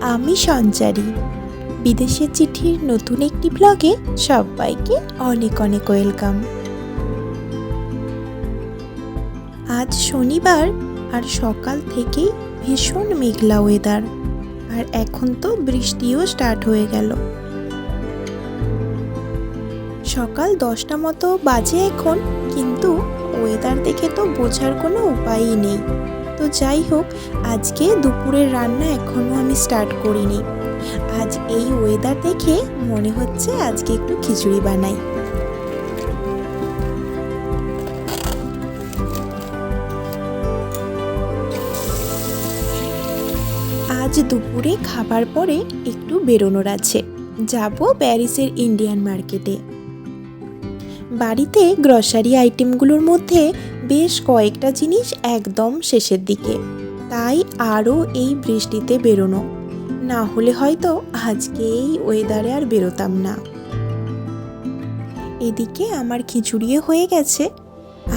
আমি সঞ্চারী। বিদেশের চিঠির নতুন একটি ব্লগে সবাইকে অনেক অনেক ওয়েলকাম আজ শনিবার আর সকাল থেকেই ভীষণ মেঘলা ওয়েদার আর এখন তো বৃষ্টিও স্টার্ট হয়ে গেল। সকাল দশটা মতো বাজে এখন, কিন্তু ওয়েদার দেখে তো বোঝার কোনো উপায়ই নেই। তো যাই হোক, আজকে দুপুরের রান্না এখনও আমি স্টার্ট করিনি। আজ এই ওয়েদার দেখে মনে হচ্ছে আজকে একটু খিচুড়ি বানাই। আজ দুপুরে খাবার পরে একটু বেরোনোর আছে। যাব প্যারিসের ইন্ডিয়ান মার্কেটে। বাড়িতে গ্রসারি আইটেমগুলোর মধ্যে বেশ কয়েকটা জিনিস একদম শেষের দিকে। তাই আরও এই বৃষ্টিতে বেরোনো। না হলে হয়তো আজকে এই ওয়েদারে আর বেরোতাম না। এদিকে আমার খিচুড়িও হয়ে গেছে।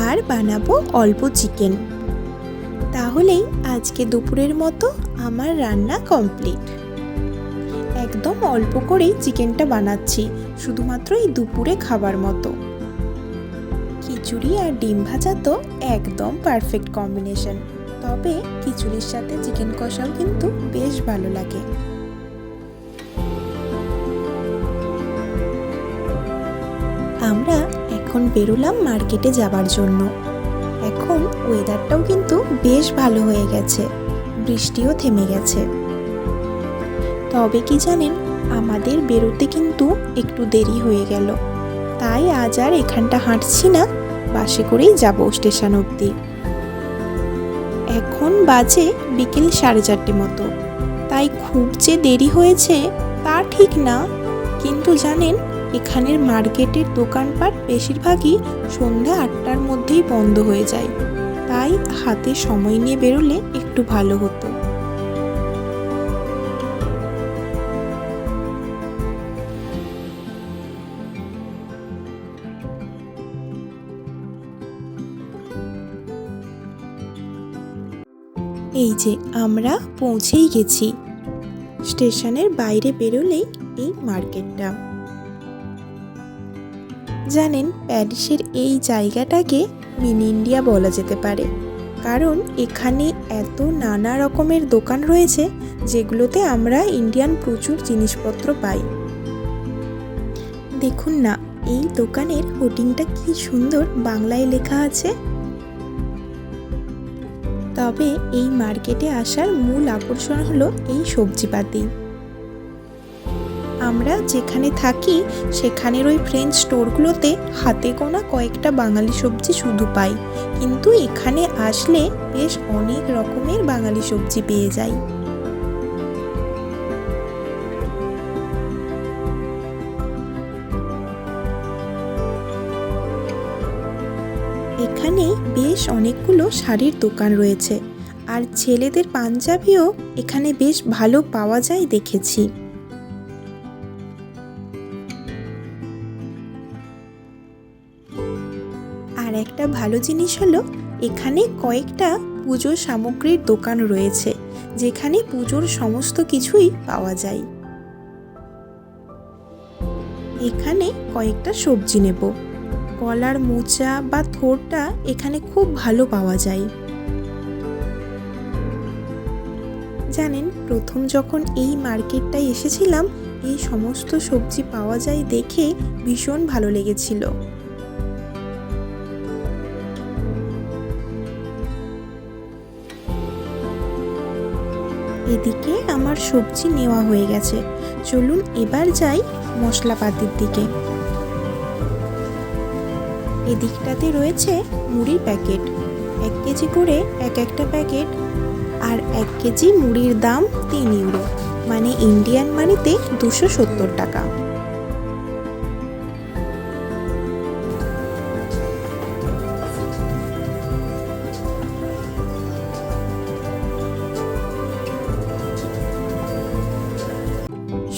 আর বানাবো অল্প চিকেন তাহলেই আজকে দুপুরের মতো আমার রান্না কমপ্লিট একদম অল্প করেই চিকেনটা বানাচ্ছি, শুধুমাত্র এই দুপুরে খাবার মতো। খিচুড়ি আর ডিম ভাজা তো একদম পারফেক্ট কম্বিনেশন তবে খিচুড়ির সাথে চিকেন কষাও কিন্তু বেশ ভালো লাগে। আমরা এখন বেরোলাম মার্কেটে যাবার জন্য। এখন ওয়েদারটাও কিন্তু বেশ ভালো হয়ে গেছে। বৃষ্টিও থেমে গেছে। তবে কি জানেন, আমাদের বেরোতে কিন্তু একটু দেরি হয়ে গেল। তাই আজ আর এখানটা হাঁটছি না। বাসে করেই যাব স্টেশন অবধি। এখন বাজে বিকেল সাড়ে চারটে মতো। তাই খুব যে দেরি হয়েছে তা ঠিক না। কিন্তু জানেন, এখানের মার্কেটের দোকানপাট বেশিরভাগই সন্ধ্যা আটটার মধ্যেই বন্ধ হয়ে যায়। তাই হাতে সময় নিয়ে বেরোলে একটু ভালো হতো। এই যে আমরা পৌঁছেই গেছি। স্টেশনের বাইরে বেরোলেই এই মার্কেটটা। জানেন, প্যারিসের এই জায়গাটাকে মিনি ইন্ডিয়া বলা যেতে পারে। কারণ এখানে এত নানা রকমের দোকান রয়েছে, যেগুলোতে আমরা ইন্ডিয়ান প্রচুর জিনিসপত্র পাই। দেখুন না, এই দোকানের হোর্ডিংটা কি সুন্দর, বাংলায় লেখা আছে। তবে এই মার্কেটে আসার মূল আকর্ষণ হলো এই সবজিপাতি। আমরা যেখানে থাকি, সেখানের ওই ফ্রেঞ্চ স্টোরগুলোতে হাতে গোনা কয়েকটা বাঙালি সবজি শুধু পাই। কিন্তু এখানে আসলে বেশ অনেক রকমের বাঙালি সবজি পেয়ে যাই। এখানে বেশ অনেকগুলো শাড়ির দোকান রয়েছে। আর ছেলেদের পাঞ্জাবিও এখানে বেশ ভালো পাওয়া যায় দেখেছি। আর একটা ভালো জিনিস হলো, এখানে কয়েকটা পুজোর সামগ্রীর দোকান রয়েছে, যেখানে পুজোর সমস্ত কিছুই পাওয়া যায়। এখানে কয়েকটা সবজি নেব। কলার মোচা বা থোরটা এখানে খুব ভালো পাওয়া যায়। জানেন, প্রথম যখন এই মার্কেটটায় এসেছিলাম, এই সমস্ত সবজি পাওয়া যায় দেখে ভীষণ ভালো লেগেছিল। এদিকে আমার সবজি নেওয়া হয়ে গেছে। চলুন এবার যাই মশলাপাতির দিকে। এদিকটাতে রয়েছে মুড়ির প্যাকেট। এক কেজি করে এক একটা প্যাকেট আর এক কেজি মুড়ির দাম তিন ইউরো মানে ইন্ডিয়ান মানিতে দুশো সত্তর টাকা।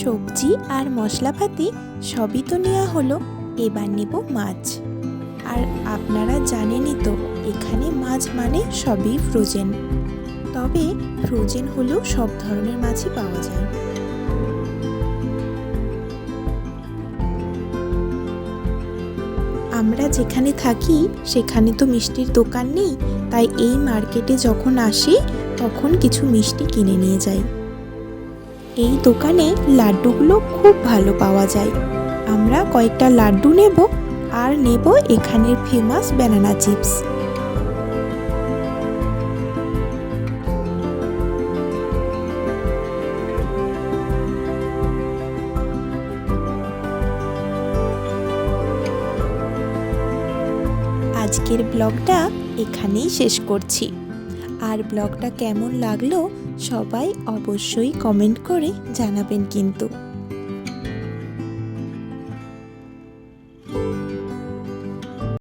সবজি আর মশলাপাতি সবই তো নেওয়া হলো। এবার নেব মাছ। আর আপনারা জানেনই তো, এখানে মাছ মানে সবই ফ্রোজেন। তবে ফ্রোজেন হলেও সব ধরনের মাছই পাওয়া যায়। আমরা যেখানে থাকি, সেখানে তো মিষ্টির দোকান নেই, তাই এই মার্কেটে যখন আসি, তখন কিছু মিষ্টি কিনে নিয়ে যাই। এই দোকানে লাড্ডুগুলো খুব ভালো পাওয়া যায়। আমরা কয়েকটা লাড্ডু নেব আর নেব এখানের ফেমাস ব্যানানা চিপস আজকের ব্লগটা এখানেই শেষ করছি। আর ব্লগটা কেমন লাগল সবাই অবশ্যই কমেন্ট করে জানাবেন কিন্তু।